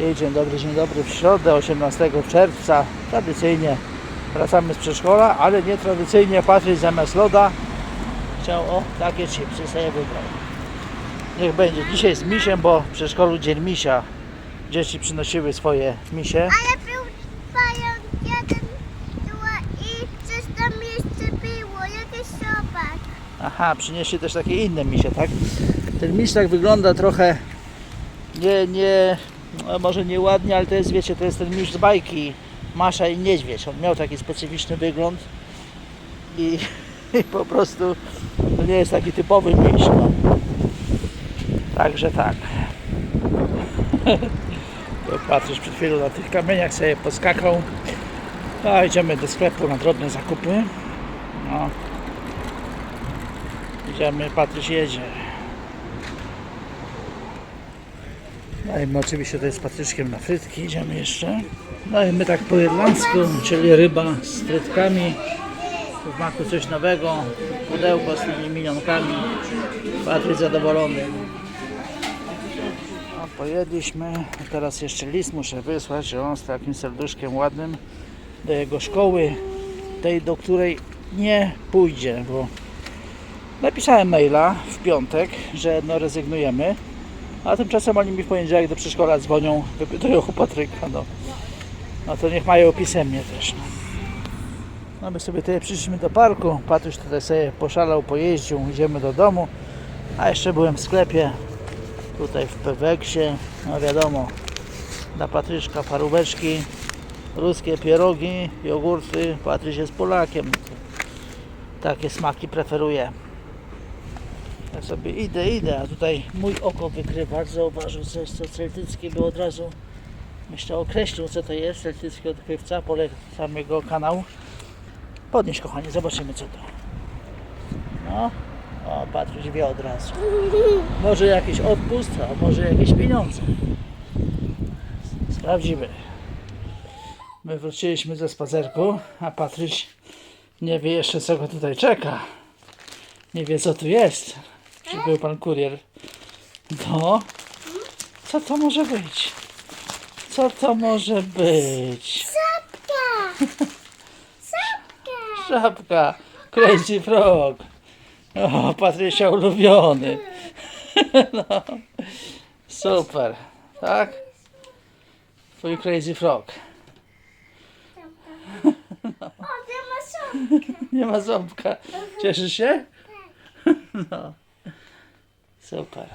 I dzień dobry, dzień dobry. W środę 18 czerwca tradycyjnie wracamy z przedszkola, ale nie tradycyjnie Patryk zamiast loda chciał o takie chipsy sobie wybrał. Niech będzie. Dzisiaj z misiem, bo w przedszkolu dzień misia. Dzieci przynosiły swoje misie. Ale był pająk jeden i coś tam jeszcze było, jakiś sobak. Aha, przynieśli też takie inne misie, tak? Ten miś tak wygląda trochę nie, nie, no może nieładnie, ale to jest, wiecie, to jest ten miś z bajki Masza i Niedźwiedź. On miał taki specyficzny wygląd i, i po prostu to nie jest taki typowy miś. No. Także tak. To Patryś przed chwilą na tych kamieniach sobie poskakał. A idziemy do sklepu na drobne zakupy. No. Idziemy, Patryś jedzie. No i my oczywiście tutaj z Patryczkiem na frytki idziemy jeszcze. No i my tak po irlandzku, czyli ryba z frytkami. W maku coś nowego, pudełko z tymi minionkami. Patryk zadowolony. A pojedliśmy, teraz jeszcze list muszę wysłać, o, z takim serduszkiem ładnym do jego szkoły, tej do której nie pójdzie, bo Napisałem maila w piątek, że no rezygnujemy, a tymczasem oni mi w poniedziałek do przedszkola dzwonią, wypytują u Patryka, no. No to niech mają pisemnie też. No, no my sobie tutaj przyszliśmy do parku, Patryś tutaj sobie poszalał, pojeździł, idziemy do domu, a jeszcze byłem w sklepie, tutaj w Peweksie, no wiadomo, dla Patryczka paróweczki, ruskie pierogi, jogurty, Patryś jest Polakiem, takie smaki preferuje. Ja sobie idę, idę, a tutaj mój oko wykrywacz zauważył coś, co celtyckie było od razu. Myślę, określił co to jest, celtycki odkrywca, polecam jego kanał. Podnieś kochanie, zobaczymy co to. No, o wie od razu. Może jakiś odpust, a może jakieś pieniądze. Sprawdzimy. My wróciliśmy ze spacerku, a Patryś nie wie jeszcze co go tutaj czeka. Nie wie co tu jest. Przybył pan kurier. No. Co to może być? Co to może być? Sapka! Sapka! Żabka. Crazy Frog. O, Patrysia ulubiony. No. Super. Tak? Twój Crazy Frog. O, nie ma sapka! Nie ma ząbka. Cieszysz się? No. So far.